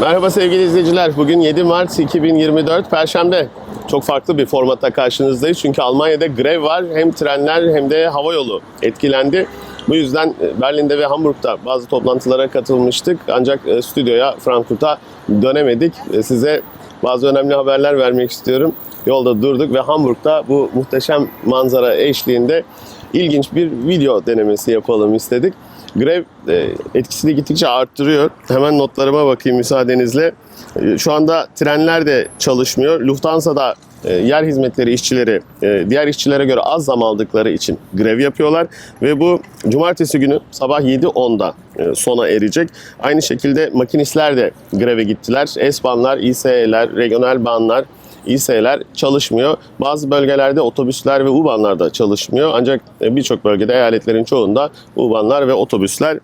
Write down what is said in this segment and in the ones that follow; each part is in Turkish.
Merhaba sevgili izleyiciler. Bugün 7 Mart 2024 Perşembe. Çok farklı bir formatta karşınızdayız. Çünkü Almanya'da grev var. Hem trenler hem de hava yolu etkilendi. Bu yüzden e, Berlin'de ve Hamburg'da bazı toplantılara katılmıştık. Ancak e, stüdyoya, Frankfurt'a dönemedik. E, Size bazı önemli haberler vermek istiyorum. Yolda durduk ve Hamburg'da bu muhteşem manzara eşliğinde ilginç bir video denemesi yapalım istedik. Grev e, etkisini gittikçe arttırıyor. Hemen notlarıma bakayım müsaadenizle. E, Şu anda trenler de çalışmıyor. Lufthansa'da e, yer hizmetleri işçileri diğer işçilere göre az zam aldıkları için grev yapıyorlar ve bu cumartesi günü sabah 7.10'da e, sona erecek. Aynı şekilde makinistler de greve gittiler. S-Bahnlar, İSE'ler, regional banlar, İSE'ler çalışmıyor. Bazı bölgelerde otobüsler ve U-Bahnlar da çalışmıyor. Ancak e, birçok bölgede eyaletlerin çoğunda U-Bahnlar ve otobüsler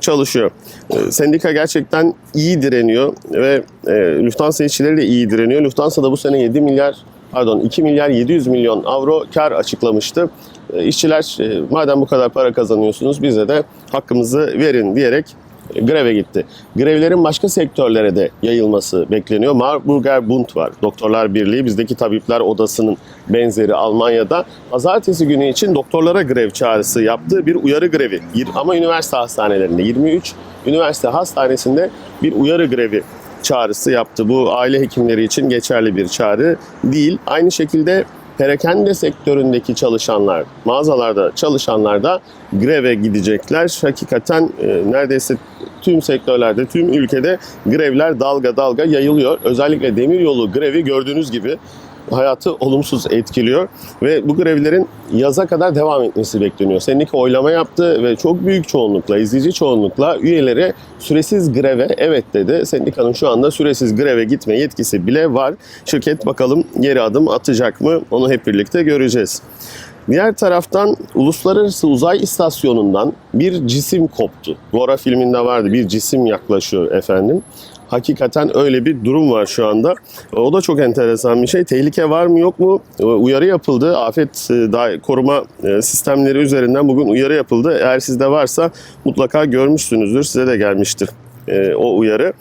çalışıyor. E, Sendika gerçekten iyi direniyor ve e, Lufthansa işçileri de iyi direniyor. Lufthansa da bu sene 7 milyar pardon 2 milyar 700 milyon avro kar açıklamıştı. İşçiler madem bu kadar para kazanıyorsunuz bize de hakkımızı verin diyerek greve gitti. Grevlerin başka sektörlere de yayılması bekleniyor. Marburger Bund var. Doktorlar Birliği bizdeki tabipler odasının benzeri Almanya'da pazartesi günü için doktorlara grev çağrısı yaptı. Bir uyarı grevi ama üniversite hastanelerinde 23 üniversite hastanesinde bir uyarı grevi çağrısı yaptı. Bu aile hekimleri için geçerli bir çağrı değil. Aynı şekilde perakende sektöründeki çalışanlar, mağazalarda çalışanlar da greve gidecekler. Hakikaten e, neredeyse tüm sektörlerde, tüm ülkede grevler dalga dalga yayılıyor. Özellikle demiryolu grevi gördüğünüz gibi hayatı olumsuz etkiliyor ve bu grevlerin yaza kadar devam etmesi bekleniyor. Sendika oylama yaptı ve çok büyük çoğunlukla, izleyici çoğunlukla üyeleri süresiz greve evet dedi. Sendikanın şu anda süresiz greve gitme yetkisi bile var. Şirket bakalım geri adım atacak mı onu hep birlikte göreceğiz. Diğer taraftan Uluslararası Uzay İstasyonu'ndan bir cisim koptu. Gora filminde vardı bir cisim yaklaşıyor efendim. Hakikaten öyle bir durum var şu anda. O da çok enteresan bir şey. Tehlike var mı yok mu? Uyarı yapıldı. Afet e, koruma e, sistemleri üzerinden bugün uyarı yapıldı. Eğer sizde varsa mutlaka görmüşsünüzdür. Size de gelmiştir e, o uyarı.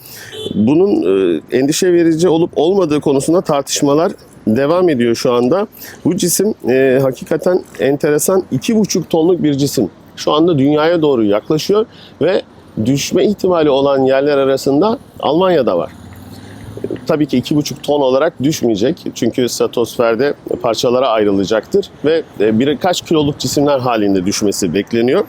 Bunun endişe verici olup olmadığı konusunda tartışmalar devam ediyor şu anda. Bu cisim hakikaten enteresan 2,5 tonluk bir cisim. Şu anda dünyaya doğru yaklaşıyor ve düşme ihtimali olan yerler arasında Almanya'da var. Tabii ki 2,5 ton olarak düşmeyecek. Çünkü stratosferde parçalara ayrılacaktır ve e, birkaç kiloluk cisimler halinde düşmesi bekleniyor.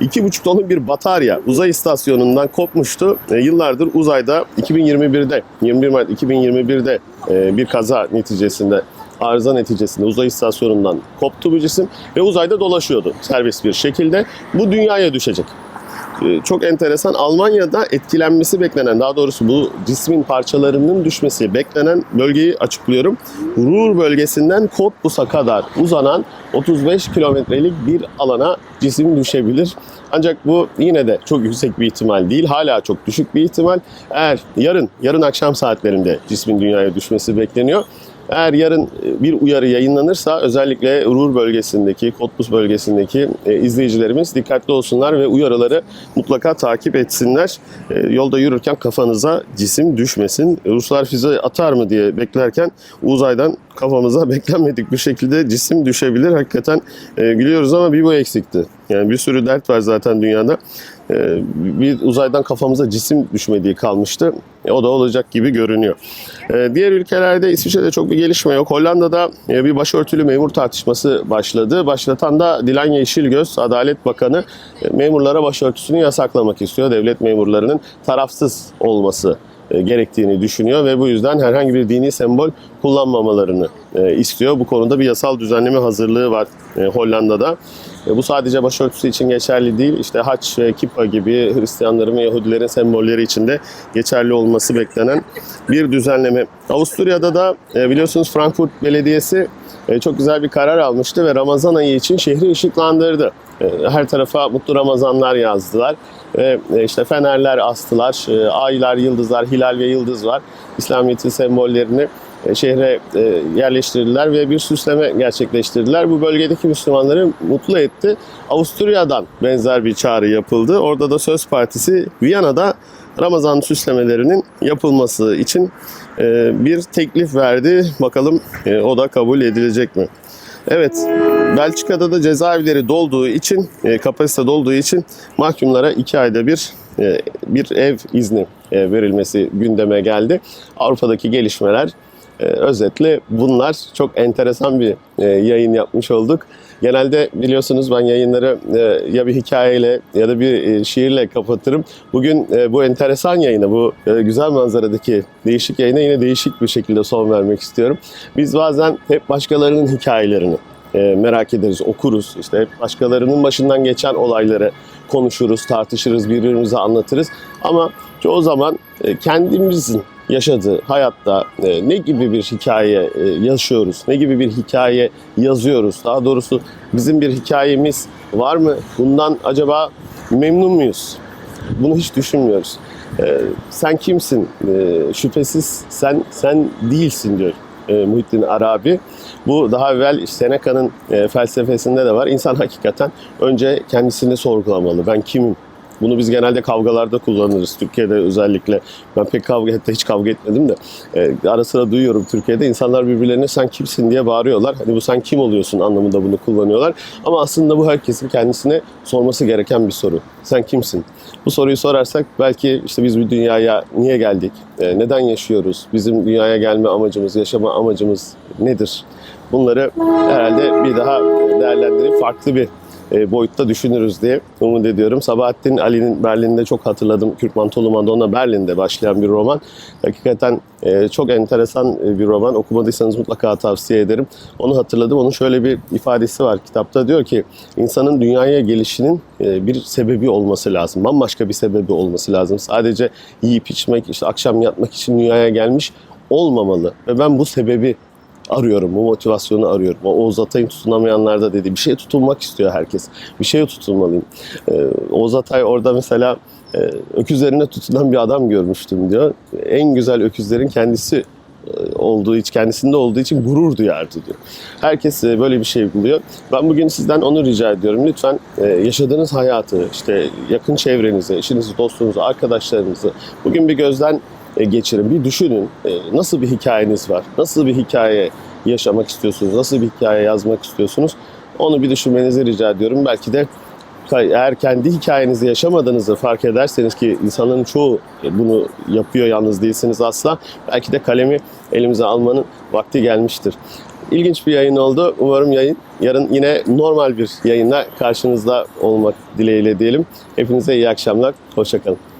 2,5 tonluk bir batarya uzay istasyonundan kopmuştu. E, Yıllardır uzayda 2021'de 21 Mart 2021'de e, bir kaza neticesinde arıza neticesinde uzay istasyonundan koptu bu cisim ve uzayda dolaşıyordu serbest bir şekilde. Bu dünyaya düşecek. Ee, çok enteresan. Almanya'da etkilenmesi beklenen, daha doğrusu bu cismin parçalarının düşmesi beklenen bölgeyi açıklıyorum. Ruhr bölgesinden Cottbus'a kadar uzanan 35 kilometrelik bir alana cisim düşebilir. Ancak bu yine de çok yüksek bir ihtimal değil. Hala çok düşük bir ihtimal. Eğer yarın, yarın akşam saatlerinde cismin dünyaya düşmesi bekleniyor. Eğer yarın e, bir uyarı yayınlanırsa özellikle Ruhr bölgesindeki, Cottbus bölgesindeki e, izleyicilerimiz dikkatli olsunlar ve uyarıları mutlaka takip etsinler. E, Yolda yürürken kafanıza cisim düşmesin. Ruslar füze atar mı diye beklerken uzaydan kafamıza beklenmedik bir şekilde cisim düşebilir. Hakikaten gülüyoruz ama bir bu eksikti. Yani bir sürü dert var zaten dünyada. E, bir uzaydan kafamıza cisim düşmediği kalmıştı. E, o da olacak gibi görünüyor. E, diğer ülkelerde İsviçre'de çok bir gelişme yok. Hollanda'da e, bir başörtülü memur tartışması başladı. Başlatan da Dilan Yeşilgöz, Adalet Bakanı e, memurlara başörtüsünü yasaklamak istiyor. Devlet memurlarının tarafsız olması e, gerektiğini düşünüyor ve bu yüzden herhangi bir dini sembol kullanmamalarını e, istiyor. Bu konuda bir yasal düzenleme hazırlığı var e, Hollanda'da. E, Bu sadece başörtüsü için geçerli değil. İşte haç ve kippa gibi Hristiyanların ve Yahudilerin sembolleri için de geçerli olması beklenen bir düzenleme. Avusturya'da da e, biliyorsunuz Frankfurt Belediyesi e, çok güzel bir karar almıştı ve Ramazan ayı için şehri ışıklandırdı. Her tarafa mutlu Ramazanlar yazdılar ve işte fenerler astılar, aylar, yıldızlar, hilal ve yıldız var. İslamiyet'in sembollerini şehre e, yerleştirdiler ve bir süsleme gerçekleştirdiler. Bu bölgedeki Müslümanları mutlu etti. Avusturya'dan benzer bir çağrı yapıldı. Orada da Söz Partisi Viyana'da Ramazan süslemelerinin yapılması için e, bir teklif verdi. Bakalım e, o da kabul edilecek mi? Evet, Belçika'da da cezaevleri dolduğu için, e, kapasite dolduğu için mahkumlara iki ayda bir e, bir ev izni e, verilmesi gündeme geldi. Avrupa'daki gelişmeler e, özetle bunlar çok enteresan bir e, yayın yapmış olduk. Genelde biliyorsunuz ben yayınları e, ya bir hikayeyle ya da bir e, şiirle kapatırım. Bugün bu enteresan yayına, bu güzel manzaradaki değişik yayına yine değişik bir şekilde son vermek istiyorum. Biz bazen hep başkalarının hikayelerini merak ederiz, okuruz. İşte hep başkalarının başından geçen olayları konuşuruz, tartışırız, birbirimize anlatırız. Ama çoğu zaman kendimizin yaşadığı hayatta e, ne gibi bir hikaye e, yaşıyoruz, ne gibi bir hikaye yazıyoruz. Daha doğrusu bizim bir hikayemiz var mı? Bundan acaba memnun muyuz? Bunu hiç düşünmüyoruz. E, sen kimsin? E, şüphesiz sen sen değilsin diyor e, Muhittin Arabi. Bu daha evvel Seneca'nın e, felsefesinde de var. İnsan hakikaten önce kendisini sorgulamalı. Ben kimim? Bunu biz genelde kavgalarda kullanırız. Türkiye'de özellikle. Ben pek kavga hatta hiç kavga etmedim de e, ara sıra duyuyorum Türkiye'de insanlar birbirlerine sen kimsin diye bağırıyorlar. Hani bu sen kim oluyorsun anlamında bunu kullanıyorlar. Ama aslında bu herkesin kendisine sorması gereken bir soru. Sen kimsin? Bu soruyu sorarsak belki işte biz bu dünyaya niye geldik? E, neden yaşıyoruz? Bizim dünyaya gelme amacımız, yaşama amacımız nedir? Bunları herhalde bir daha değerlendirip farklı bir boyutta düşünürüz diye umut ediyorum. Sabahattin Ali'nin Berlin'de çok hatırladım. Kürt Mantolu Madonna Berlin'de başlayan bir roman. Hakikaten e, çok enteresan e, bir roman. Okumadıysanız mutlaka tavsiye ederim. Onu hatırladım. Onun şöyle bir ifadesi var kitapta. Diyor ki insanın dünyaya gelişinin e, bir sebebi olması lazım. Bambaşka bir sebebi olması lazım. Sadece yiyip içmek, işte akşam yatmak için dünyaya gelmiş olmamalı. Ve ben bu sebebi arıyorum, bu motivasyonu arıyorum. O Oğuz Atay'ın tutunamayanlarda dediği bir şeye tutunmak istiyor herkes. Bir şeye tutunmalıyım. Ee, Oğuz Atay orada mesela e, öküzlerine tutunan bir adam görmüştüm diyor. En güzel öküzlerin kendisi e, olduğu için, kendisinde olduğu için gurur duyardı diyor. Herkes böyle bir şey buluyor. Ben bugün sizden onu rica ediyorum. Lütfen e, yaşadığınız hayatı, işte yakın çevrenizi, eşinizi, dostunuzu, arkadaşlarınızı bugün bir gözden geçirin, bir düşünün. E, Nasıl bir hikayeniz var? Nasıl bir hikaye yaşamak istiyorsunuz? Nasıl bir hikaye yazmak istiyorsunuz? Onu bir düşünmenizi rica ediyorum. Belki de eğer kendi hikayenizi yaşamadığınızı fark ederseniz ki insanların çoğu bunu yapıyor yalnız değilsiniz asla. Belki de kalemi elimize almanın vakti gelmiştir. İlginç bir yayın oldu. Umarım yayın yarın yine normal bir yayınla karşınızda olmak dileğiyle diyelim. Hepinize iyi akşamlar. Hoşçakalın.